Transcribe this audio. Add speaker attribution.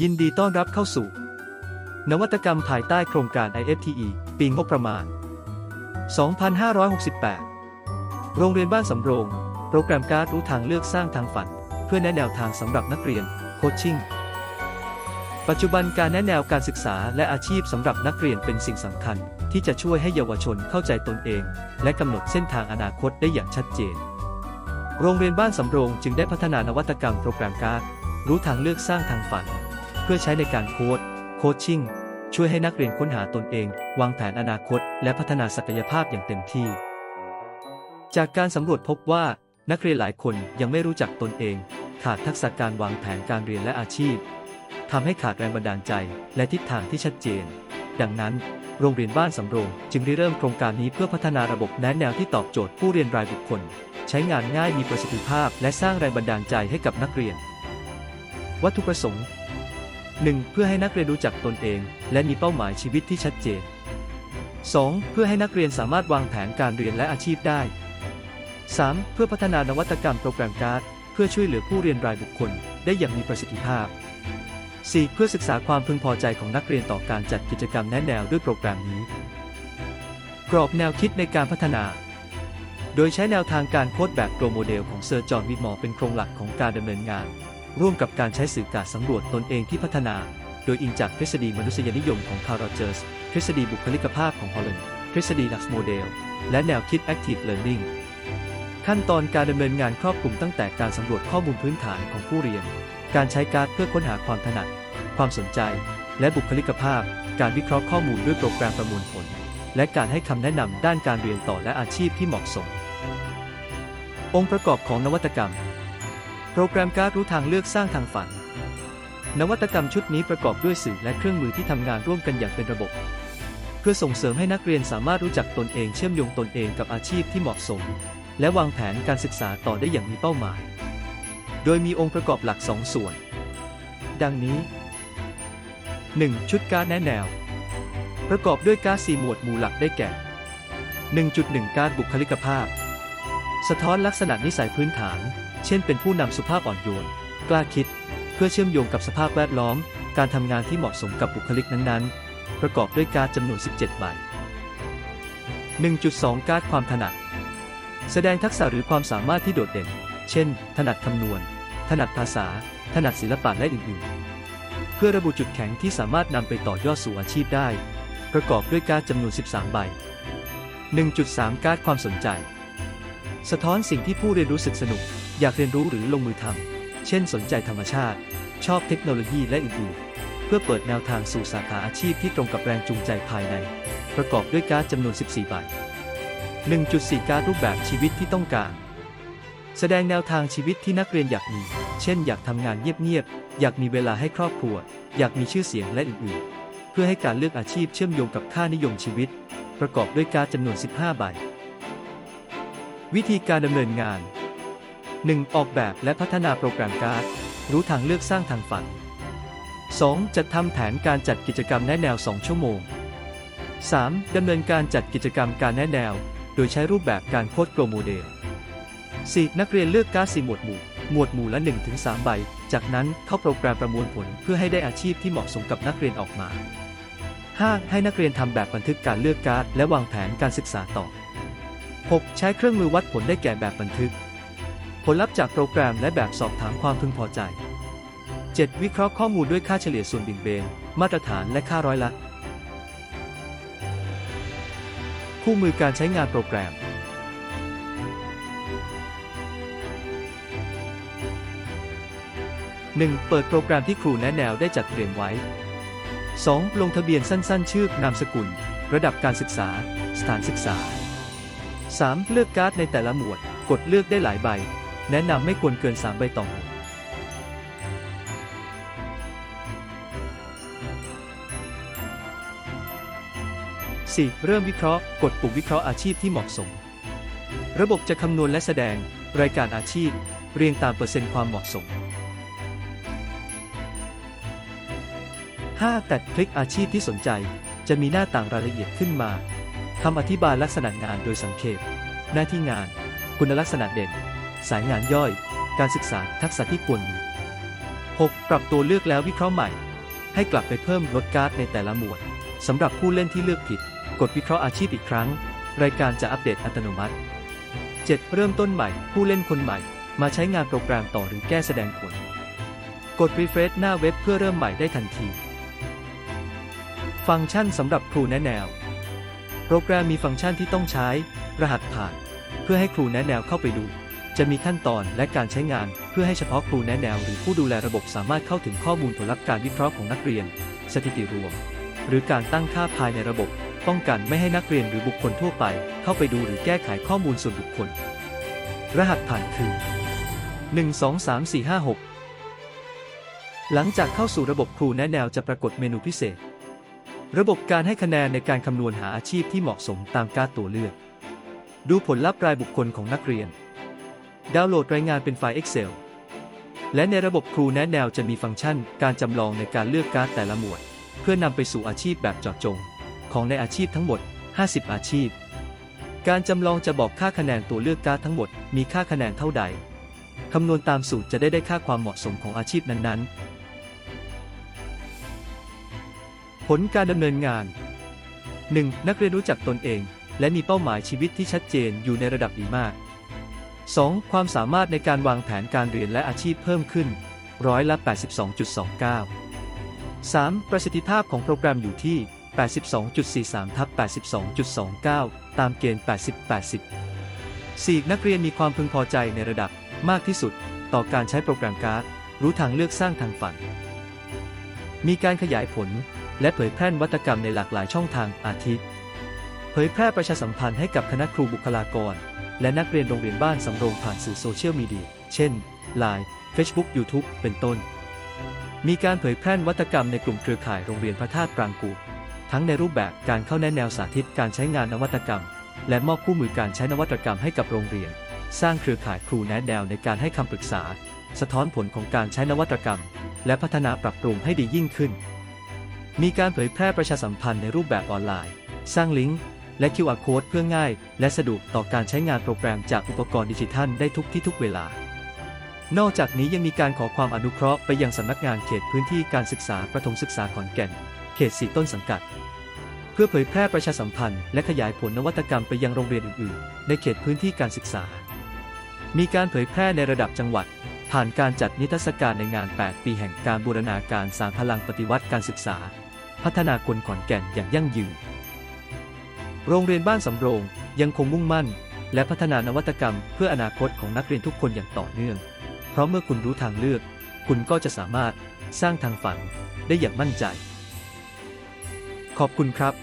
Speaker 1: ยินดีต้อนรับเข้าสู่ นวัตกรรมภายใต้โครงการ IFTE ปีงบประมาณ 2568 โรงเรียนบ้านสำโรง โปรแกรมการรู้ทางเลือกสร้างทางฝัน เพื่อแนะแนวทางสำหรับนักเรียน โคชชิ่ง ปัจจุบันการแนะแนวการศึกษาและอาชีพสำหรับนักเรียนเป็นสิ่งสำคัญ ที่จะช่วยให้เยาวชนเข้าใจตนเอง และกำหนดเส้นทางอนาคตได้อย่างชัดเจน โรงเรียนบ้านสำโรงจึงได้พัฒนานวัตกรรมโปรแกรมการ์ดรู้ทางเลือกสร้างทางฝัน เพื่อใช้ในการโค้ดโคชชิ่งช่วยให้นักเรียนค้นหาตนเอง วางแผนอนาคต และพัฒนาศักยภาพอย่างเต็มที่ จากการสำรวจพบว่า นักเรียนหลายคนยังไม่รู้จักตนเอง ขาดทักษะการวางแผนการเรียนและอาชีพทำให้ขาดแรงบันดาลใจ และทิศทางที่ชัดเจน ดังนั้น โรงเรียนบ้านสำโรงจึงได้เริ่มโครงการนี้เพื่อพัฒนาระบบแนะแนวที่ตอบโจทย์ผู้เรียนรายบุคคล ใช้งานง่ายมีประสิทธิภาพ และสร้างแรงบันดาลใจให้กับนักเรียน วัตถุประสงค์ 1. เพื่อให้นักเรียนรู้จักตนเอง และมีเป้าหมายชีวิตที่ชัดเจน 2. เพื่อให้นักเรียนสามารถวางแผนการเรียนและอาชีพได้ 3. เพื่อพัฒนานวัตกรรมโปรแกรมการ์ดเพื่อช่วยเหลือผู้เรียนรายบุคคล ได้อย่างมีประสิทธิภาพ 4. เพื่อศึกษาความพึงพอใจของนักเรียนต่อการจัดกิจกรรมแนะแนวด้วยโปรแกรมนี้ กรอบแนวคิดในการพัฒนา โดยใช้แนวทางการโค้ดแบบโปรโมเดลของเซอร์จอห์นวิดมอร์เป็นโครงหลักของการดำเนินงาน ร่วมกับการใช้สื่อการสำรวจตนเองที่พัฒนา โดยอิงจากทฤษฎีมนุษยนิยมของคาร์โรเจอร์สทฤษฎีบุคลิกภาพของฮอลแลนด์ทฤษฎีลักซ์โมเดล และแนวคิด Active Learning ขั้นตอนการดำเนินงานครอบคลุมตั้งแต่การสำรวจข้อมูลพื้นฐานของผู้เรียน การใช้การ์ดเพื่อค้นหาความถนัด ความสนใจ และบุคลิกภาพ การวิเคราะห์ข้อมูลด้วยโปรแกรมประมวลผล และการให้คำแนะนำด้านการเรียนต่อและอาชีพที่เหมาะสม องค์ประกอบของนวัตกรรม โปรแกรมการ์ดรู้ทางเลือกสร้างทางฝัน นวัตกรรมชุดนี้ประกอบด้วยสื่อและเครื่องมือที่ทำงานร่วมกันอย่างเป็นระบบ เพื่อส่งเสริมให้นักเรียนสามารถรู้จักตนเองเชื่อมโยงตนเองกับอาชีพที่เหมาะสม และวางแผนการศึกษาต่อได้อย่างมีเป้าหมาย โดยมีองค์ประกอบหลัก 2ส่วน ดังนี้ 1. ชุดการ์ดแนะแนว ประกอบด้วยการ์ด4หมวดหมู่หลักได้แก่ 1.1 การบุคลิกภาพ สะท้อนลักษณะนิสัยพื้นฐาน เช่นเป็นผู้นำสุภาพอ่อนโยน กล้าคิด เพื่อเชื่อมโยงกับสภาพแวดล้อม การทำงานที่เหมาะสมกับบุคลิกนั้นๆ ประกอบด้วยการ์ดจำนวน 17 ใบ 1.2 การ์ดความถนัด แสดงทักษะหรือความสามารถที่โดดเด่น เช่น ถนัดคำนวณ ถนัดภาษา ถนัดศิลปะและอื่นๆ เพื่อระบุจุดแข็งที่สามารถนำไปต่อยอดสู่อาชีพได้ ประกอบด้วยการ์ดจำนวน 13 ใบ 1.3 การ์ดความสนใจ สะท้อนสิ่งที่ผู้เรียนรู้สึกสนุก อยากเรียนรู้หรือลงมือทำ เช่นสนใจธรรมชาติ ชอบเทคโนโลยีและอื่นๆ เพื่อเปิดแนวทางสู่สาขาอาชีพที่ตรงกับแรงจูงใจภายใน ประกอบด้วยการ์ดจำนวน 14 ใบ 1.4 การ์ดรูปแบบชีวิตที่ต้องการ แสดงแนวทางชีวิตที่นักเรียนอยากมี เช่น อยากทำงานเงียบๆ อยากมีเวลาให้ครอบครัว อยากมีชื่อเสียงและอื่นๆ เพื่อให้การเลือกอาชีพเชื่อมโยงกับค่านิยมชีวิต ประกอบด้วยการ์ดจำนวน 15 ใบ วิธีการดำเนินงาน 1. ออกแบบและพัฒนาโปรแกรมการ์ด รู้ทางเลือกสร้างทางฝัน 2. จัดทำแผนการจัดกิจกรรมแนะแนว 2 ชั่วโมง 3. ดำเนินการจัดกิจกรรมการแนะแนว โดยใช้รูปแบบการโค้ดโปรโมเดล 4. นักเรียนเลือกการ์ด4หมวดหมู่ หมวดหมู่ละ 1-3 ใบ จากนั้นเข้าโปรแกรมประมวลผลเพื่อให้ได้อาชีพที่เหมาะสมกับนักเรียนออกมา 5. ให้นักเรียนทำแบบบันทึกการเลือกการ์ดและวางแผนการศึกษาต่อ 6. ใช้เครื่องมือวัดผลได้แก่แบบบันทึก ผลลัพธ์จากโปรแกรมและแบบสอบถามความพึงพอใจ 7. วิเคราะห์ข้อมูลด้วยค่าเฉลี่ยส่วนบิ่งเบน มาตรฐานและค่าร้อยละ คู่มือการใช้งานโปรแกรม 1. เปิดโปรแกรมที่ครูแนะแนวได้จัดเตรียมไว้ 2. ลงทะเบียนสั้น ๆ ชื่อนามสกุล ระดับการศึกษา สถานศึกษา 3. เลือกการ์ดในแต่ละหมวด กดเลือกได้หลายใบ แนะนำไม่ควรเกิน 3 ใบต่อหมวด 4. เริ่มวิเคราะห์ กดปุ่มวิเคราะห์อาชีพที่เหมาะสม ระบบจะคำนวณและแสดง รายการอาชีพ เรียงตามเปอร์เซ็นต์ความเหมาะสม 5. แต่คลิกอาชีพที่สนใจ จะมีหน้าต่างรายละเอียดขึ้นมา คำอธิบายลักษณะงานโดยสังเขปหน้าที่งาน คุณลักษณะเด่น สายงานย่อย การศึกษาทักษะที่ควรมี 6. ปรับตัวเลือกแล้ววิเคราะห์ใหม่ ให้กลับไปเพิ่มลดการ์ดในแต่ละหมวดสำหรับผู้เล่นที่เลือกผิด กดวิเคราะห์อาชีพอีกครั้ง รายการจะอัปเดตอัตโนมัติ 7. เริ่มต้นใหม่ ผู้เล่นคนใหม่ มาใช้งานโปรแกรมต่อหรือแก้แสดงผล กด refresh หน้าเว็บเพื่อเริ่มใหม่ได้ทันที ฟังก์ชันสำหรับครูแนะแนว โปรแกรมมีฟังก์ชันที่ต้องใช้ รหัสผ่าน เพื่อให้ครูแนะแนวเข้าไปดู จะมีขั้นตอนและการใช้งาน เพื่อให้เฉพาะครูแนะแนวหรือผู้ดูแลระบบสามารถเข้าถึงข้อมูลผลลัพธ์การวิเคราะห์ของนักเรียน สถิติรวม หรือการตั้งค่าภายในระบบ ป้องกันไม่ให้นักเรียนหรือบุคคลทั่วไป เข้าไปดูหรือแก้ไขข้อมูลส่วนบุคคล รหัสผ่านคือ123456 หลังจากเข้าสู่ระบบครูแนะแนวจะปรากฏเมนูพิเศษ ระบบการให้คะแนนในการคำนวณหาอาชีพที่เหมาะสมตามการตัวเลือก ดูผลลัพธ์รายบุคคลของนักเรียน ดาวน์โหลดรายงานเป็นไฟล์ Excel และในระบบครูแนะแนวจะมีฟังก์ชันการจำลองในการเลือกการ์ดแต่ละหมวด เพื่อนำไปสู่อาชีพแบบเจาะจง ของในอาชีพทั้งหมด 50 อาชีพ การจำลองจะบอกค่าคะแนนตัวเลือกการ์ดทั้งหมด มีค่าคะแนนเท่าใดคำนวณตามสูตรจะได้ได้ค่าความเหมาะสมของอาชีพนั้นๆ ผลการดำเนินงาน 1. นักเรียนรู้จักตนเอง และมีเป้าหมายชีวิตที่ชัดเจนอยู่ในระดับดีมาก 2. ความสามารถในการวางแผนการเรียนและอาชีพเพิ่มขึ้นร้อยละ 82.29 3. ประสิทธิภาพของโปรแกรมอยู่ที่ 82.43ทับ82.29 ตามเกณฑ์ 80-80 4. นักเรียนมีความพึงพอใจในระดับมากที่สุด ต่อการใช้โปรแกรมการ์ด รู้ทางเลือกสร้างทางฝัน มีการขยายผล และเผยแพร่นวัตกรรมในหลากหลายช่องทางอาทิตย์ เผยแพร่ประชาสัมพันธ์ให้กับคณะครูบุคลากร และนักเรียนโรงเรียนบ้านสำโรงผ่านสื่อโซเชียลมีเดีย เช่น Line Facebook YouTube เป็นต้น มีการเผยแพร่นวัตกรรมในกลุ่มเครือข่ายโรงเรียนพระธาตุปรางกูทั้งในรูปแบบการเข้าแนะแนวสาธิตการใช้งานนวัตกรรม และมอบคู่มือการใช้นวัตกรรมให้กับโรงเรียน สร้างเครือข่ายครูแนะแนวในการให้คำปรึกษา สะท้อนผลของการใช้นวัตกรรม และพัฒนาปรับปรุงให้ดียิ่งขึ้น มีการเผยแพร่ประชาสัมพันธ์ในรูปแบบออนไลน์ สร้างลิงก์และ QR Code เพื่อง่าย และสะดวกต่อการใช้งานโปรแกรมจากอุปกรณ์ดิจิทัลได้ทุกที่ทุกเวลา นอกจากนี้ยังมีการขอความอนุเคราะห์ไปยังสำนักงานเขตพื้นที่การศึกษาประถมศึกษาขอนแก่น เขตสีต้นสังกัด เพื่อเผยแพร่ประชาสัมพันธ์ และขยายผลนวัตกรรมไปยังโรงเรียนอื่นๆ ในเขตพื้นที่การศึกษา มีการเผยแพร่ในระดับจังหวัด ผ่านการจัดนิทรรศการในงาน 8 ปีแห่งการบูรณาการสารพลังปฏิวัติการศึกษา พัฒนาคนขอนแก่นอย่างยั่งยืน โรงเรียนบ้านสำโรงยังคงมุ่งมั่น และพัฒนานวัตกรรมเพื่ออนาคตของนักเรียนทุกคนอย่างต่อเนื่อง เพราะเมื่อคุณรู้ทางเลือก คุณก็จะสามารถสร้างทางฝันได้อย่างมั่นใจ ขอบคุณครับ